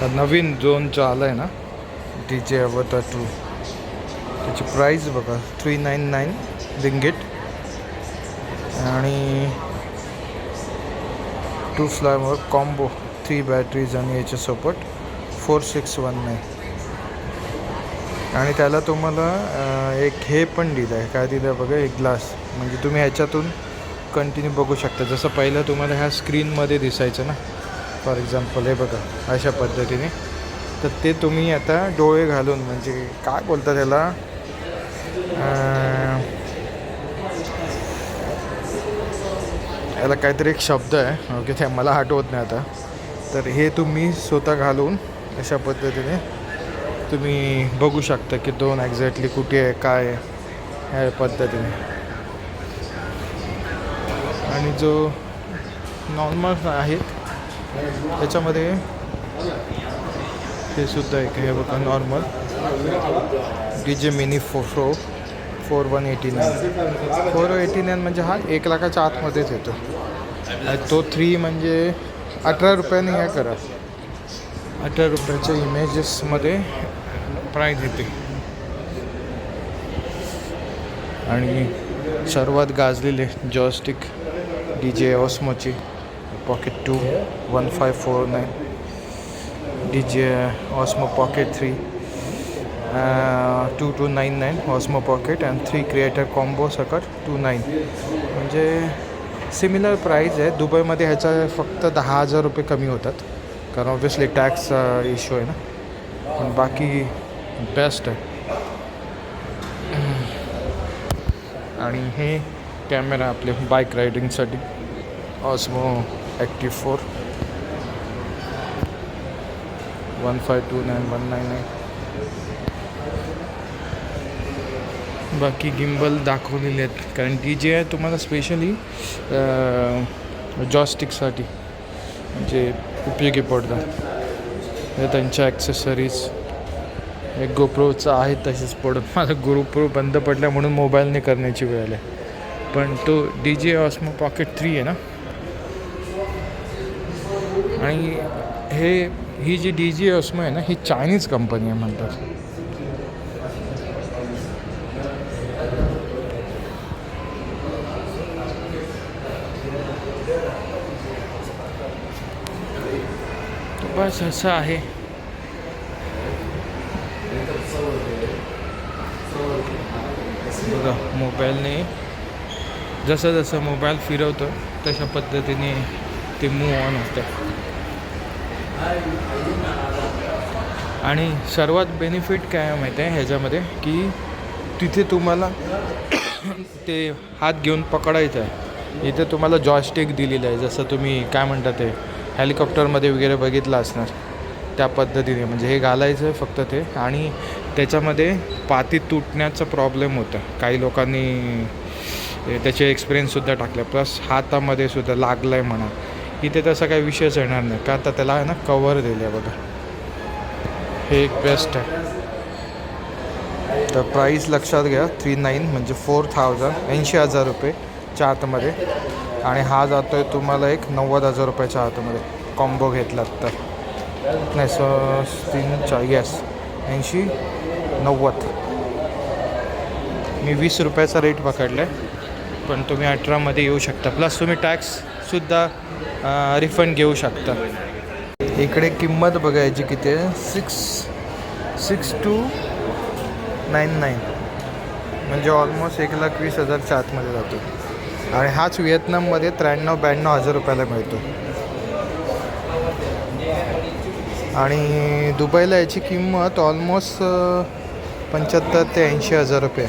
तर नवीन जोनचं आलं आहे ना डी जे अवता टू त्याची प्राईस बघा थ्री नाईन नाईन रिंगेट आणि two fly more combo three batteries आणि याच्यासोबत फोर सिक्स वन नाईन आणि त्याला तुम्हाला एक हे पण दिलं आहे काय दिलं आहे बघा एक ग्लास म्हणजे तुम्ही ह्याच्यातून कंटिन्यू बघू शकता. जसं पहिलं तुम्हाला ह्या स्क्रीनमध्ये दिसायचं ना फॉर एक्झाम्पल हे बघा अशा पद्धतीने. तर ते तुम्ही आता डोळे घालून म्हणजे काय बोलता त्याला याला काहीतरी एक शब्द आहे. ओके ते मला आठवत नाही आता. तर हे तुम्ही स्वतः घालून अशा पद्धतीने तुम्ही बघू शकता की दोन एक्झॅक्टली कुठे आहे काय आहे ह्या पद्धतीने. आणि जो नॉर्मल आहे त्याच्यामध्ये हे सुद्धा एक हे बघा नॉर्मल डी जे मिनी फो pro four one eighty nine four eighty nine म्हणजे हा एक लाखाच्या आतमध्येच येतो. आणि तो थ्री म्हणजे अठरा रुपयाने ह्या करा. अठरा रुपयाच्या इमेजेसमध्ये प्राईज येते. आणि सर्वात गाजलेले joystick D J ऑस्मोची pocket two one five four nine D J Osmo pocket three two two nine nine Osmo pocket and three creator combo सकट टू नाईन म्हणजे सिमिलर प्राईज आहे. दुबईमध्ये ह्याचा फक्त दहा हजार रुपये कमी होतात. कारण ऑब्व्हियसली टॅक्स इश्यू आहे ना. पण बाकी बेस्ट आहे. आणि हे कॅमेरा आपले bike रायडिंगसाठी Osmo active four one five two nine one nine nine बाकी गिम्बल दाखवलेले आहेत. कारण डी जे आहे तुम्हाला स्पेशली जॉस्टिकसाठी म्हणजे उपयोगी पडतात. त्यांच्या ॲक्सेसरीज एक गोप्रोचं आहे तसेच पडून माझा गोप्रो बंद पडला म्हणून मोबाईलने करण्याची वेळ आली. पण तो D J Osmo pocket three आहे ना? आणि हे ही जी डी जे ऑस्मो आहे ना ही चायनीज कंपनी आहे म्हणतात. बस असं आहे. बघा मोबाईलने जसं जसं मोबाईल फिरवतो तशा पद्धतीने ते मूव ऑन होतं आणि सर्वात बेनिफिट काय माहिती आहे ह्याच्यामध्ये? की तिथे तुम्हाला ते हात घेऊन पकडायचं आहे. इथे तुम्हाला जॉयस्टिक दिलेलं आहे. जसं तुम्ही काय म्हणता ते हेलिकॉप्टरमध्ये वगैरे बघितलं असणार. त्या पद्धतीने. म्हणजे हे घालायचं आहे फक्त ते. आणि त्याच्यामध्ये पाती तुटण्याचा प्रॉब्लेम होता. काही लोकांनी त्याचे एक्सपिरियन्ससुद्धा टाकले. प्लस हातामध्ये सुद्धा लागलं आहे म्हणा. इथे तसा काही विषयच येणार नाही. का आता त्याला आहे ना कवर दिले आहे बघा. हे एक बेस्ट आहे. तर प्राईस लक्षात घ्या. थ्री नाईन म्हणजे फोर थाउजंड ऐंशी हजार रुपयेच्या आतमध्ये. आणि हा जातो आहे तुम्हाला एक नव्वद हजार रुपयाच्या आतमध्ये. कॉम्बो घेतलात तर. नाही स तीन चार येस ऐंशी नव्वद. मी वीस रुपयाचा रेट पकडला आहे पण तुम्ही अठरामध्ये येऊ शकता. प्लस तुम्ही टॅक्स सुद्धा रिफंड घेऊ शकता. इकडे किंमत बघायची किती आहे? Six six two nine nine म्हणजे ऑलमोस्ट एक लाख वीस हजारच्या आतमध्ये जातो. आणि हाच व्हिएतनाममध्ये त्र्याण्णव ब्याण्णव हजार रुपयाला मिळतो. आणि दुबईला याची किंमत ऑलमोस्ट पंच्याहत्तर ते ऐंशी हजार रुपये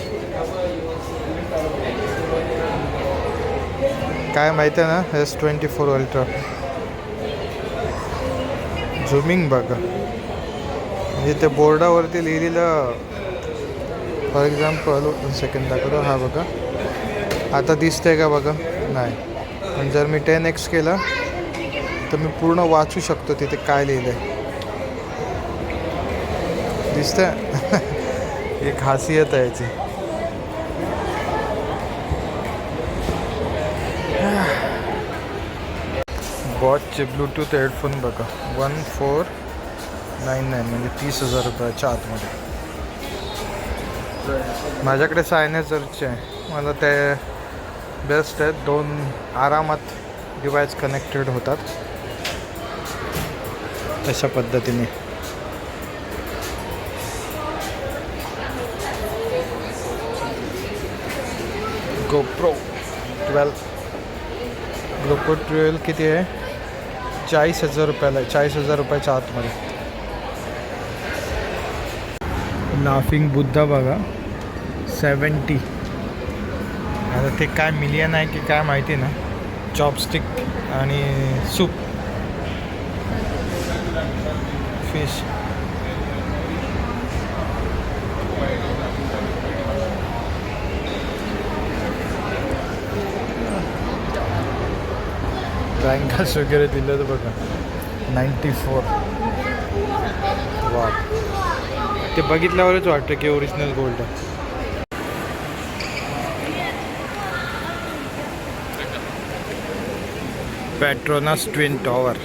काय माहिती आहे ना S twenty four ultra. Zooming बघा. म्हणजे त्या बोर्डावरती लिहिलेलं फॉर एक्झाम्पल सेकंड दाखवतो. हा बघा. आता दिसतंय का बघा? नाही. पण जर मी टेन एक्स केला तर मी पूर्ण वाचू शकतो तिथे काय लिहिलं आहे दिसतं एक खासियत आहे याची. बॉटचे ब्लूटूथ हेडफोन बघा. वन फोर नाईन नाईन म्हणजे तीस हजार रुपयाच्या आतमध्ये. माझ्याकडे सायनेजरचे आहे. मला ते बेस्ट आहेत. दोन आरामात डिवाइस कनेक्टेड होतात. तशा पद्धतीने. गोप्रो ट्वेल्व गोप्रो ट्वेल्व किती आहे? चाळीस हजार रुपयाला चाळीस हजार रुपयाच्या आतमध्ये. लाफिंग बुद्धा बघा. सेवन्टी आता ते काय मिलियन आहे की काय माहिती ना. चॉपस्टिक आणि सूप फिश बँकास वगैरे दिलं तर बघा. नाईन्टी फोर वा ते बघितल्यावरच वाटतं की ओरिजिनल गोल्ड आहे. पॅट्रोनास ट्विन टॉवर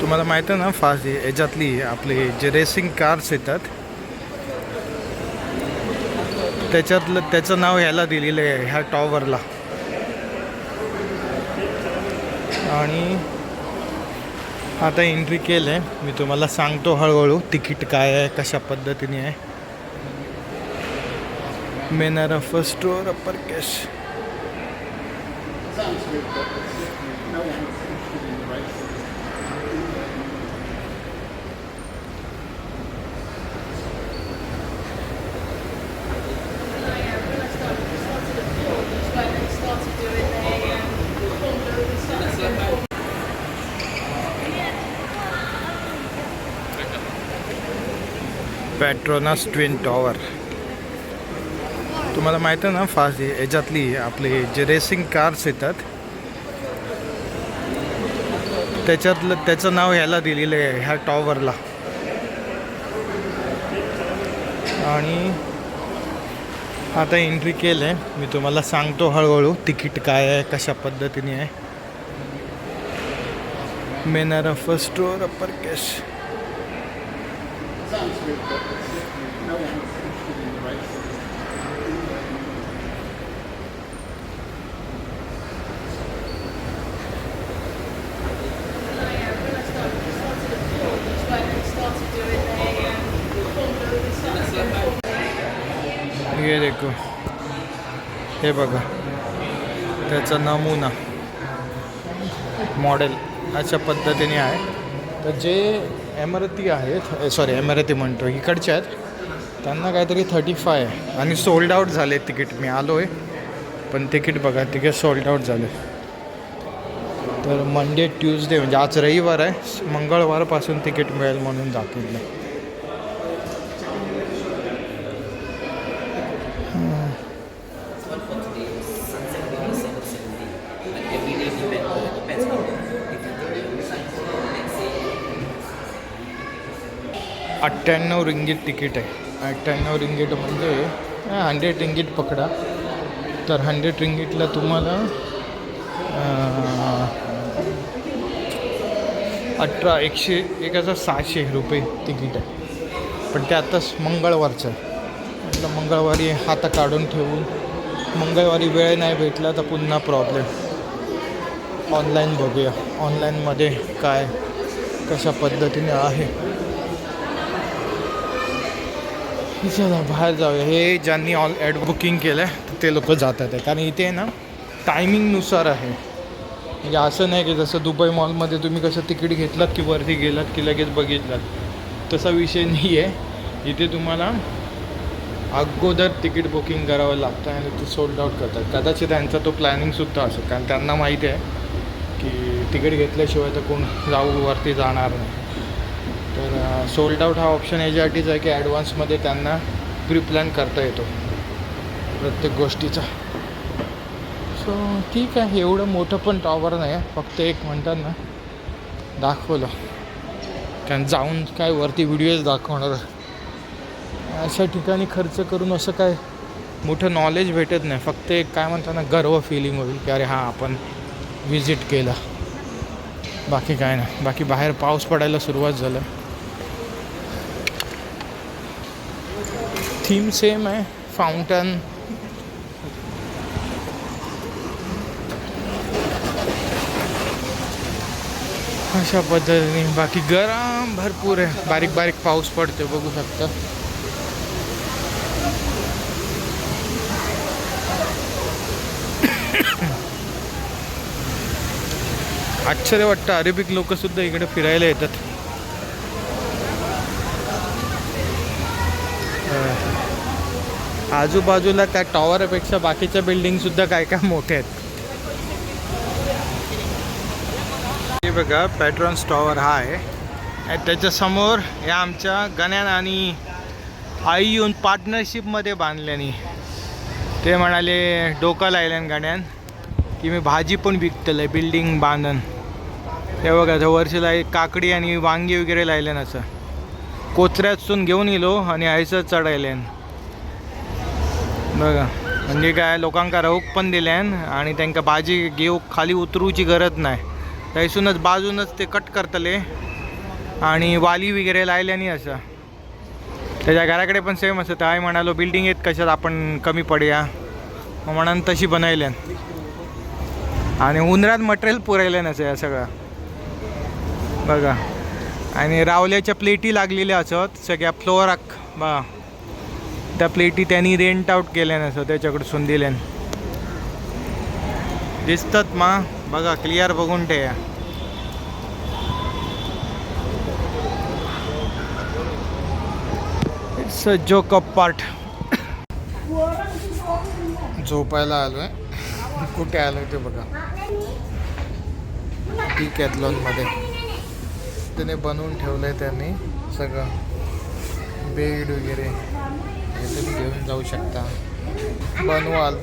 तुम्हाला माहीत आहे ना फास्ट याच्यातली आपली जे रेसिंग कार्स येतात त्याच्यातलं त्याचं नाव ह्याला दिलेलं आहे ह्या टॉवरला आणि आता एंट्री केलं आहे मी तुम्हाला सांगतो हळूहळू तिकीट काय आहे कशा पद्धतीने आहे. मेनर first store upper cash Petronas twin tower तुम्हाला माहीत आहे ना फास्ट याच्यातली आपले जे रेसिंग कार्स येतात त्याच्यातलं त्याचं नाव ह्याला दिलेलं आहे ह्या टॉवरला आणि आता एंट्री केलं आहे मी तुम्हाला सांगतो हळूहळू तिकीट काय आहे कशा पद्धतीने आहे. मेनर फर्स्ट स्टोअर अप्पर कॅश हे देखो. हे बघा. त्याचा नमुना मॉडेल अशा पद्धतीने आहे. तर जे एमरती आहेत. सॉरी एमरती म्हणतो. इकडचे आहेत. त्यांना काहीतरी थर्टी फाय आणि सोल्ड आऊट झाले तिकीट. मी आलो आहे पण तिकीट बघा तिकीट सोल्ड आऊट झाले. तर मंडे ट्यूजडे म्हणजे आज रविवार आहे. मंगळवारपासून तिकीट मिळेल म्हणून दाखवलं अठ्ठ्याण्णव रिंगीट तिकीट आहे. अठ्ठ्याण्णव रिंगीट म्हणजे हंड्रेड रिंगीट पकडा. तर हंड्रेड रिंगीटला तुम्हाला अठरा एकशे एक हजार सहाशे रुपये तिकीट आहे. पण ते आत्ताच मंगळवारचं आहे. म्हटलं मंगळवारी हात काढून ठेवून मंगळवारी वेळ नाही भेटला तर पुन्हा प्रॉब्लेम ऑनलाईन बघूया. ऑनलाईनमध्ये काय कशा पद्धतीने आहे. चला बाहेर जाऊया. हे ज्यांनी ऑल ॲड बुकिंग केलं आहे ते लोक जातात आहे कारण इथे ना टायमिंगनुसार आहे. म्हणजे असं नाही की जसं दुबई मॉलमध्ये तुम्ही कसं तिकीट घेतलात की वरती गेलात की लगेच बघितलात. तसा विषय नाही आहे इथे तुम्हाला अगोदर तिकीट बुकिंग करावं लागतं आणि ते सोल्ड आउट करतात. कदाचित त्यांचा तो प्लॅनिंगसुद्धा असेल. कारण त्यांना माहिती आहे की तिकीट घेतल्याशिवाय तर कोण जाऊ वरती जाणार नाही. तर सोल्ड आउट हा ऑप्शन याच्यासाठीच आहे की ॲडव्हान्समध्ये त्यांना प्री प्लॅन करता येतो. प्रत्येक गोष्टीचा. सो ठीक आहे. एवढं मोठं पण टॉवर नाही आहे फक्त एक म्हणतात ना दाखवलं. कारण जाऊन काय वरती व्हिडिओज दाखवणार. अशा ठिकाणी खर्च करून असं काय मोठं नॉलेज भेटत नाही. फक्त एक काय म्हणतात ना गर्व फिलिंग होईल की अरे हां आपण विजिट केलं. बाकी काय नाही. बाकी बाहेर पाऊस पडायला सुरुवात झालं. थीम सेम आहे फाउंटन अशा पद्धतीने बाकी गरम भरपूर आहे बारीक बारीक पाऊस पडते हो, बघू शकता आश्चर्य वाटतं अरेबिक लोकसुद्धा इकडे फिरायला येतात। आजूबाजूला त्या टॉवरपेक्षा बाकीच्या बिल्डिंगसुद्धा काय काय मोठे आहेत. हे बघा पॅट्रॉन्स टॉवर हा आहे. त्याच्यासमोर या आमच्या गण्यान आणि आई येऊन पार्टनरशिपमध्ये बांधल्याने. ते म्हणाले डोकं लायल्यान गाण्यान की मी भाजी पण विकतलं बिल्डिंग बांधन. ते बघा त्या वर्षीला एक काकडी आणि वांगी वगैरे लायल्यान असं. कोचऱ्यातून घेऊन येलो आणि आयसर चढायल्यान. बघा. म्हणजे काय लोकांका राहूक पण दिल्यान आणि त्यांना भाजी घेऊ खाली उतरूची गरज नाही. थंयसूनच बाजूनच ते कट करतले आणि वाली वगैरे लायल्यानी असं त्याच्या घराकडे पण सेम असं. तर आई म्हणालो बिल्डिंग येत कशात? आपण कमी पडूया. म्हणान तशी बनवल्यान आणि उन्हाळ्यात मटेरियल पुरायल्यान असं या सगळं. बघा. आणि रावल्याच्या प्लेटी लागलेल्या असत. सगळ्या फ्लोअराक बघा. त्या प्लेटी त्यांनी रेंट आउट केल्यान असं त्याच्याकडसून दिल्यान दिसतात मा बघा क्लिअर बघून ठेया it's a joke up part झोपायला आलोय. कुठे आलोय ते बघा. टी कॅथलॉनमध्ये त्याने बनवून ठेवलं आहे त्यांनी सगळं. बेड वगैरे. आहे तुम्ही घेऊन जाऊ शकता. बनवाल.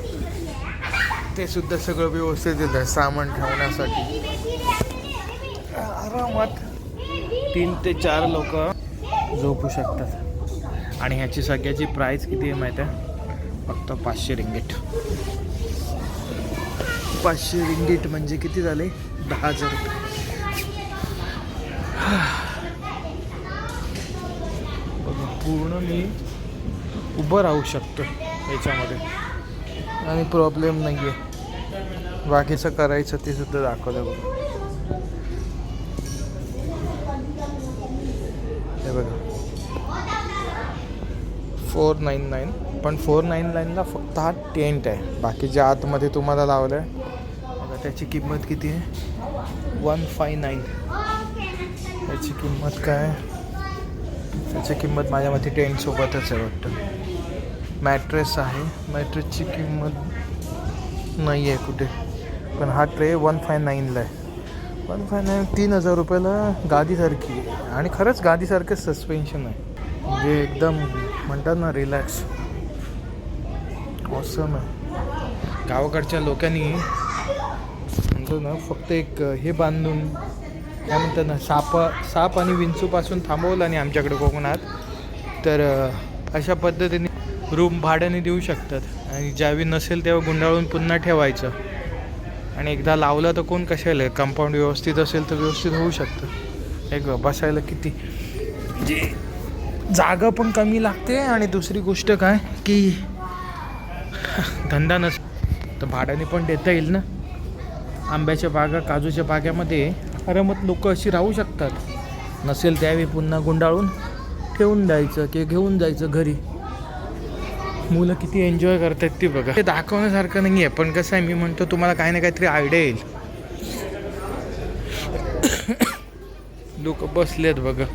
ते सुद्धा सगळं व्यवस्थित दिलं सामान ठेवण्यासाठी. आरामात तीन ते चार लोक झोपू शकतात. आणि ह्याची सगळ्याची प्राईस किती आहे माहीत आहे फक्त पाचशे रिंगीट पाचशे रिंगीट म्हणजे किती झाले? दहा हजार रुपये. पूर्ण मी उभं राहू शकतो याच्यामध्ये. आणि प्रॉब्लेम नाही आहे बाकीचं करायचं ते सुद्धा दाखवलं बघा. हे बघा. फोर नाईन नाईन पण फोर नाईन नाईनला फक्त हा टेंट आहे. बाकीच्या आतमध्ये तुम्हाला लावलं आहे बघा त्याची किंमत किती आहे? वन फाय नाईन त्याची किंमत काय? आहे? त्याची किंमत माझ्या मते टेंटसोबतच आहे वाटतं. मॅट्रेस आहे. मॅट्रेसची किंमत नाही आहे कुठे. पण हा ट्रे वन फाय नाईनला आहे. वन फाय नाईन तीन हजार रुपयाला गादीसारखी आहे. आणि खरंच गादीसारखं सस्पेन्शन आहे. म्हणजे एकदम म्हणतात ना रिलॅक्स ऑसम आहे. गावाकडच्या लोकांनी म्हणतो ना फक्त एक हे बांधून काय म्हणतात ना साप साप आणि विंचूपासून थांबवलं आणि आमच्याकडे कोकणात तर अशा पद्धतीने रूम भाड्याने देऊ शकतात. आणि ज्यावेळी नसेल तेव्हा गुंडाळून पुन्हा ठेवायचं. आणि एकदा लावलं तर कोण कशाला कंपाऊंड व्यवस्थित असेल तर व्यवस्थित होऊ शकतं. एक बसायला किती? जे जागा पण कमी लागते आणि दुसरी गोष्ट काय की धंदा नस तर भाड्याने पण देता येईल ना. आंब्याच्या बागा काजूच्या बागेमध्ये आरामात लोक अशी राहू शकतात. नसेल त्यावेळी पुन्हा गुंडाळून ठेवून द्यायचं की घेऊन जायचं घरी. मुलं किती एन्जॉय करतात ते बघा. ते दाखवण्यासारखं नाही आहे पण कसं आहे मी म्हणतो तुम्हाला काही ना काहीतरी आयडिया येईल. लोक बसलेत बघा.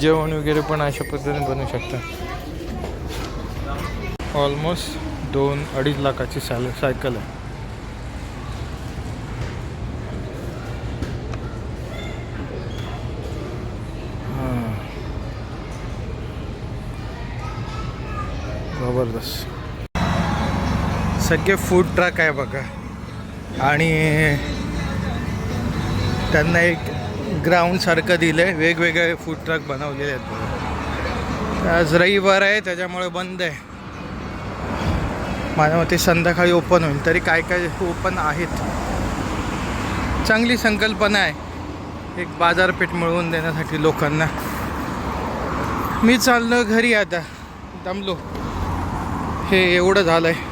जेवण वगैरे पण अशा पद्धतीने बनवू शकतात. ऑलमोस्ट दोन अडीच लाखाची सॅल सायकल आहे. जबरदस्त. सगळे फूड ट्रक आहे बघा. आणि त्यांना एक ग्राउंडसारखं दिलं आहे वेगवेगळे फूड ट्रक बनवलेले आहेत बघा. आज रविवार आहे त्याच्यामुळे बंद आहे. माझ्या मते संध्याकाळी ओपन होईल. तरी काय काय ओपन आहेत? चांगली संकल्पना आहे. एक बाजारपेठ मिळवून देण्यासाठी लोकांना. मी चाललो घरी आता. दमलो. हे एवढं झालं आहे